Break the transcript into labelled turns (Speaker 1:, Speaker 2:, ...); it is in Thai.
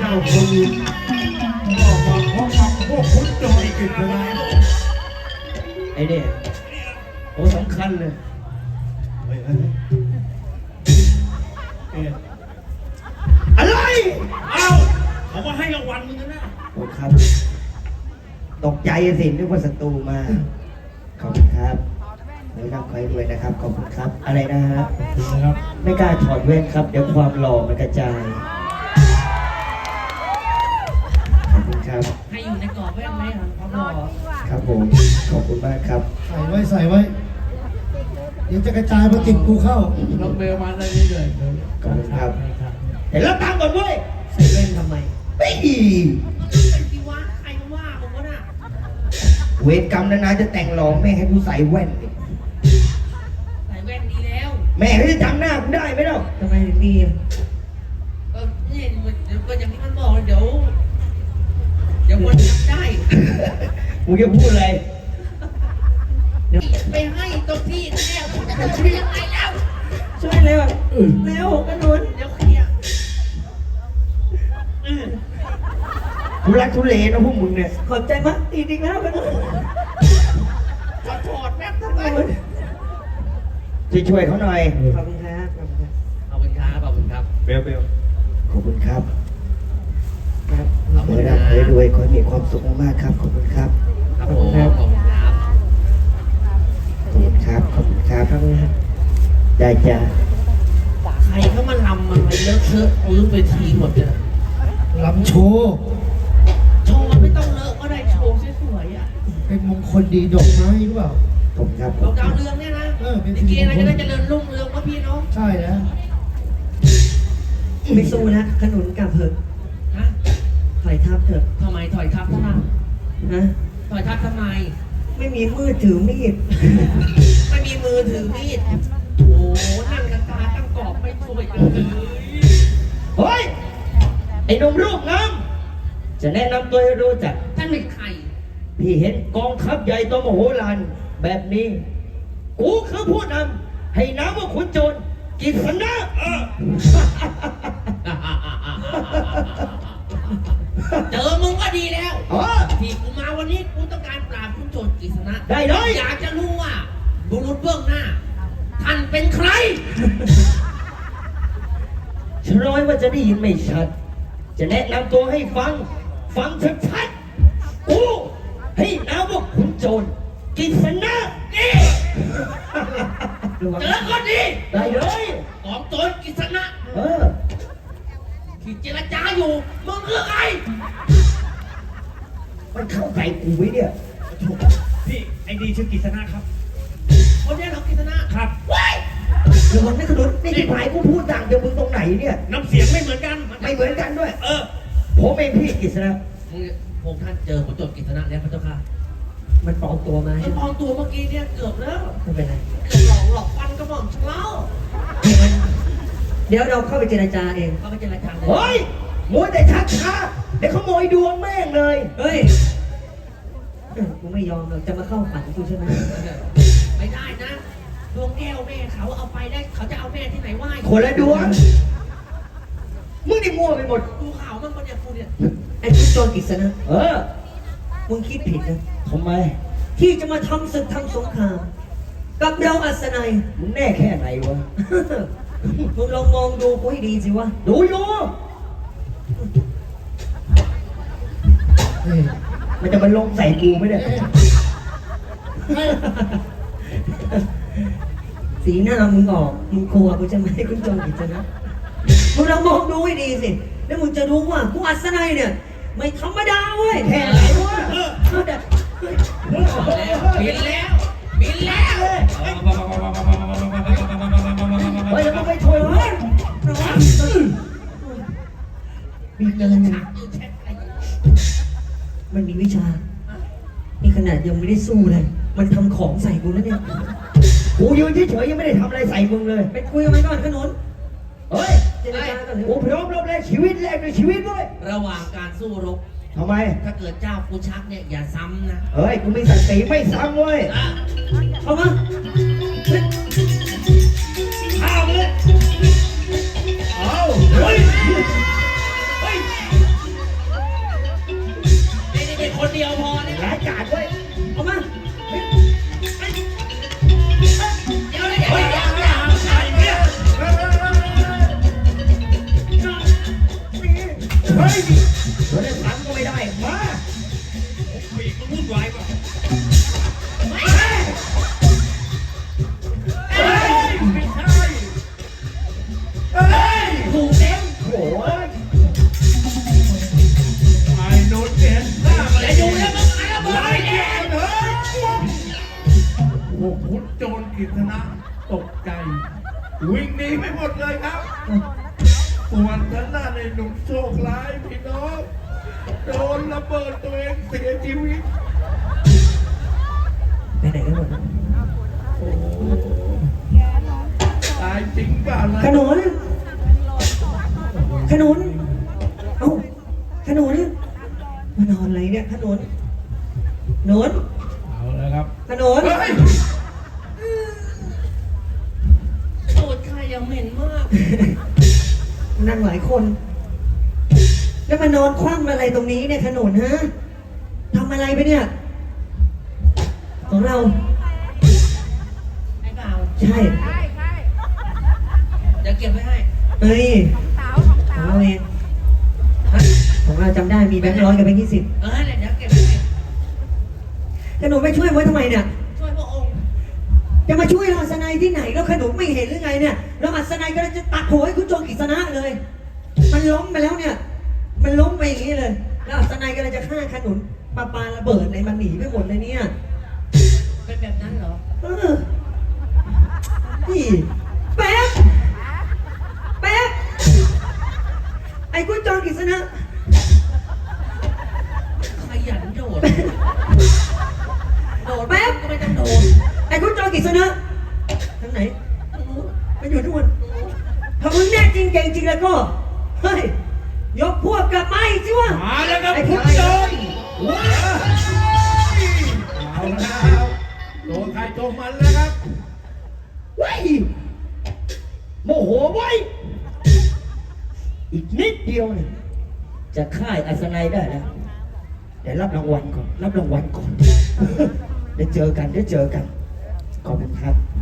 Speaker 1: ออกมาพร้อมกับพวกคุณโจรกิจนะ
Speaker 2: ไอ้เนี่ยโอ้สำคัญเลย
Speaker 1: เฮ้ยเฮ้ยเฮ้ย
Speaker 2: อะไร
Speaker 1: เอ้าเขาว่าให้รางวัลมึงนะ
Speaker 2: โอ้ครับ ตกใจสินึกว่าศัตรูมา ขอบคุณครับไว้รับคอยด้วยนะครับ ขอบคุณครับ อะไรนะฮะ
Speaker 1: นะครับ
Speaker 2: ไม่กล้าถอดแว่นครับ เดี๋ยวความหล่อมันกระจาย ครับ
Speaker 3: พ่อหมอ
Speaker 2: ครับผม ขอบคุณมากครับ
Speaker 4: ใส่ไว้ใส่ไว้ เดี๋ยวจะกระจายมาติดกูเข้า
Speaker 1: น้องเบลมาได้เลย
Speaker 2: ขอบคุณครับเห็นแล้วตังค์ก่อนเว้ย
Speaker 3: ใส่แว่นทำไม
Speaker 2: เฮ้ย
Speaker 3: เป็นที่ว่าใครมาว่าผมวะน่ะ
Speaker 2: เวรกรรมนานๆจะแต่งหล่อแม่ให้กูใส่แว่นอีก
Speaker 3: ใส่แว่นดีแล้ว
Speaker 2: แม่เขาจะจำหน้ากูได้ไหมเล่า
Speaker 3: ทำไมถึงดีอะก็นี่เดี๋ยวก็อย่างที่มันบอกเดี๋ยวเดี๋ยวคนจำได้
Speaker 2: กูจะพูดอะไร
Speaker 3: ไปให้ตรงที่เนี่ยผมจะช่วยยังไงแล้ว
Speaker 2: ช่วยเร็วเร็วกระนุน
Speaker 3: เดี๋ยวเคลียร์
Speaker 2: กูรักทุเลนะพวกมึงเนี่ย
Speaker 3: ขอบใจมากอีกแล้วกันขอถอดแม่ทำไม
Speaker 2: ช่วยช่วยเขาหน่อย
Speaker 3: ขอบคุณครับ ขอบคุณครับ ขอบคุณครับ ขอบคุณครับ
Speaker 1: เบลเบล
Speaker 2: ขอบคุณครับ
Speaker 3: ครับ
Speaker 2: ขอให้ร่ำให้รวยขอให้มีความสุขมากๆครับ ขอบคุณครับ
Speaker 3: ครับผมขอบคุณครับ
Speaker 2: ขอบคุณครับ ขอบคุณครับได้จ้ะ
Speaker 3: ใครเขามาลำมันไปเลอะเทอะพื้นไปทีหมดเลย
Speaker 4: ลำโชว์
Speaker 3: โชว์ไม่ต้องเลอะก็ได้โชว์สวยๆอะ
Speaker 4: เป็นมงคลดีดอกไม้หรือเปล่า
Speaker 2: ขอบคุณครับ
Speaker 3: เราดาวเรืองเนี่ยนะ
Speaker 4: เออเป็น
Speaker 3: ลิเกอะไรก็ได้เจริญรุ่งเรืองวะพี่น้อง
Speaker 4: ใช่แล้ว
Speaker 5: ไม่สู้นะขนุนกลับเถอะ
Speaker 3: ฮะ
Speaker 5: ถอยทับเถอะ
Speaker 3: ทำไมถอยทับทำไม
Speaker 5: นะ
Speaker 3: ถอยทับทำไม
Speaker 5: ไม่มีมือถือมีด
Speaker 3: ไม่มีมือถือมีด โอ้นั่งกันตาตั้งกรอบไม่สวยเลย
Speaker 2: เฮ้ย ไอ้หนุ่มรูปงามจะแนะนำตัวให้รู้จัก
Speaker 3: ท่านเป็นใคร
Speaker 2: พี่เห็นกองทัพใหญ่โตมโหฬารแบบนี้ กูคือผู้นำให้น้ำว่าขุนโจรกิษณะเออ
Speaker 3: เจอมึงก็ดีแล้ว
Speaker 2: เออ
Speaker 3: ที่กูมาวันนี้กูต้องการปราบคุณโจรกฤษณะ
Speaker 2: ได้เลย
Speaker 3: อยากจะรู้ว่าบุรุษเบื้องหน้า ท่านเป็นใคร
Speaker 2: ฉันร้อยว่าจะได้ยินไม่ชัด จะแนะนำตัวให้ฟัง ฟังชัดๆกูให้น้ำว่าขุนโจรกิษณะนี่
Speaker 3: เจอก็ดี
Speaker 2: ได้เลย
Speaker 3: กู
Speaker 2: ไว้เนี่ย
Speaker 1: พี่ไอ้ดีชื่อกิษณะครับ
Speaker 3: คนนี้เหรอกฤษณะ
Speaker 1: ครับ
Speaker 3: ว้าย
Speaker 2: ระวังนะขนุนนี่ที่ผายกูพูดต่างจากมึงตรงไหนเนี่ย
Speaker 1: น้ำเสียงไม่เหมือนกัน
Speaker 2: ไม่เหมือนกันด้วย
Speaker 1: เออ
Speaker 2: ผมเองพี่กิษณะ
Speaker 3: มึงพวกท่านเจอขุนโจรกฤษณะแล้วพระเจ้าค่ะ
Speaker 5: มันปลอมตัวมา
Speaker 3: ไอ้ปลอมตัวเมื่อกี้เนี่ยเกือบแล้ว
Speaker 5: ไม่เป็นไร
Speaker 3: เกือบหลอกหลอกฟันกระหม่อมฉันแล้ว
Speaker 5: เดี๋ยวเราเข้าไปเจรจาเอง
Speaker 3: เขาไปเจรจาเลย
Speaker 2: เฮ้ยมัวแต่ชักช้าเดี๋ยวขโมยดวงแม่งเลย
Speaker 5: เฮ้ยเออ กูไม่ยอมหรอกจะมาเข้าฝันกูใช่ไหม
Speaker 3: ไม่ได้นะ ดวงแก้วแม่เขาเอาไปได้เขาจะเอาแม่ที่ไหนไหว้
Speaker 2: คนละดวง มึงนี่มั่วไปหมด
Speaker 3: ดูข่าวมั่งปะเนี่ยกูเนี่ย
Speaker 5: ไอ้คุณโจรกิษณะ
Speaker 2: เออ
Speaker 5: มึงคิดผิดนะ
Speaker 2: ทำไม
Speaker 5: ที่จะมาทำศึกทำสงคราม กับเราอัศนัย
Speaker 2: มึงแน่แค่ไหนวะ
Speaker 5: มึงลองมองดูกูให้ดีสิวะ
Speaker 2: ดูอยู่
Speaker 4: เฮ้ย
Speaker 2: มันจะมาลงใส่กูไหมเนี่ย
Speaker 5: สีหน้ามึงออก มึงกลัวกูจะไม่ให้คุณโจรกิษณะมึงลองมองดูให้ดีสิ แล้วมึงจะรู้ว่ากูอัศนัยเนี่ย ไม่ธรรมดาเว้ย
Speaker 2: แค่ไหนวะ
Speaker 3: เอาแล้วบินแล้วบินแล้ว
Speaker 2: เฮ้ยแล้วมึงไม่ช่วยเฮ้ย
Speaker 5: มีเงิน
Speaker 3: ฉากอยู่แชทอะไรอยู่
Speaker 5: มันมีวิชา นี่ขนาดยังไม่ได้สู้เลย มันทำของใส่กูแล้วเนี่ย
Speaker 2: กูยืนเฉยๆยังไม่ได้ทำอะไรใส่มึงเลย
Speaker 5: ไปคุยกับมันก่อนขนุน
Speaker 2: เฮ้ย
Speaker 5: เจรจาก่อนเถ
Speaker 2: กู
Speaker 5: อะ
Speaker 2: พร้อมรบแรกชีวิตแรกในชีวิตด้วย
Speaker 3: ระหว่างการสู้รบ
Speaker 2: ทำไม
Speaker 3: ถ้าเกิดเจ้ากูชักเนี่ยอย่าซ้ำนะ
Speaker 2: เฮ้ย กูมีศักดิ์ศรีไม่ซ้ำเว้ย
Speaker 3: อะ
Speaker 5: เข้ามา
Speaker 1: กิษณะตกใจ วิ่งหนีไปหมดเลยครับส่วนทางด้านในหนุ่มโชคร้ายพี่น้องโดนระเบิดตัวเองเสียชีวิต
Speaker 5: ไปไหนกันหมดนะ
Speaker 1: โอ้ตายจริงเปล่าล่ะ
Speaker 5: ขนุนขนุนเอ้าขนุนมานอนอะไรเนี่ยขนุน
Speaker 3: ยใครยังเหม็นมาก
Speaker 5: นั่งหลายคน แล้วมานอนคว่ำอะไรตรงนี้เนี่ยขนุนฮะทำอะไรไปเนี่ย ของเรา
Speaker 3: ไอ้เปล่า
Speaker 5: ใช่
Speaker 3: เดี๋ยวเก็บไว้ให้
Speaker 5: เอ้ย ของเราเองของเราจำได้มีแบงค์ร้อยกับแบงค์ยี่สิบ
Speaker 3: เออเดี๋ยวเก็บไว้ให้
Speaker 5: ขนุนไปช่วยไว้ทำไมเนี่ย
Speaker 3: ช่วยพระองค์
Speaker 5: จะมาช่วยเราอัศนัยที่ไหนแล้วขนุน ไม่เห็นหรือไงเนี่ยแล้วอัศนัยก็จะตัดหัวให้คุณโจงกิษณะเลย มันล้มไปแล้วเนี่ย มันล้มไปอย่างนี้เลย แล้วอัศนัยก็เลยจะฆ่าขนุนปาปาระเบิดเลยมันหนีไปหมดเลยเนี่ย
Speaker 3: เป็นแบบนั้นเหรอ
Speaker 5: เออนี่แป๊บแป๊บไอ้คุณโจงกิษณะ
Speaker 3: ขยันโดด โดด
Speaker 5: แป๊บ
Speaker 3: ก็ไม่ต้องโดด
Speaker 5: ไอ้คุณโจงกิษณะทางไหน มันอยู่ทุกคนถ้ามึงแน่จริงเก่งจริงแล้วก็ เฮ้ย ยกพวกกลับมาอีกสิวะ
Speaker 1: มาแล้วครับ
Speaker 5: ไอ้
Speaker 1: พุ
Speaker 5: คุ
Speaker 1: ท
Speaker 5: ณ
Speaker 1: ธ
Speaker 5: โจ
Speaker 1: โจ
Speaker 5: ร
Speaker 1: รว้าวเอาแล้วโดนใครโดนมันแล้วครับ
Speaker 2: เว้ยโมโหไว้ยอีกนิดเดียวเนี่ยจะฆ่าไอ้อัศนัยได้แล้วเดี๋ยวรับรางวัลก่อน รับรางวัลก่อน เดี๋ยวเจอกัน เดี๋ยวเจอกัน ขอบคุณครับ